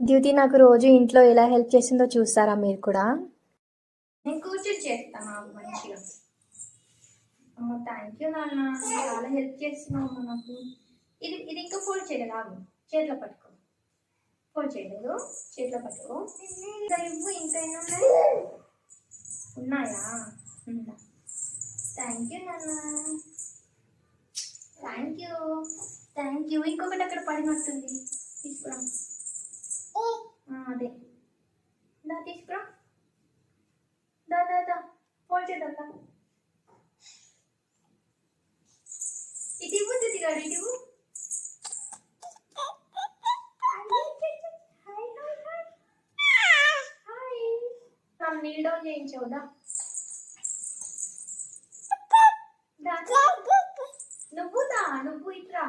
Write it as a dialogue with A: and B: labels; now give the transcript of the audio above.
A: Duty నాకు రోజు ఇంట్లో ఎలా హెల్ప్ చేసిందో చూస్తారా మీరు కూడా?
B: నేను కూర్చొని చేస్తాను నాకు మంచిగా. అమ్మ థ్యాంక్ యూ నాన్న. చాలా హెల్ప్ చేస్తున్నావు నాకు. ఇది ఇది ఇంకా ఫోల్డ్ చేయలేదు ఆగు. చేతిలో పట్టుకో. ఫోల్డ్ చేయలేదు. చేతిలో పట్టుకో. ఇంకా ఇవ్వు ఇంకా ఎన్ని ఉన్నాయి? ఉన్నాయా? థ్యాంక్ యూ నాన్న. థ్యాంక్ యూ థ్యాంక్ యూ ఇంకొకటి అక్కడ పడినట్టుంది. తీసుకురా. తీసుకురా. దా దా దా. ఫోన్ చేద్దాం ఇటు బుద్ధి గారు ఇటు నీల్ డౌన్ చేయించవుదా నువ్వు దా నువ్వు ఇట్రా.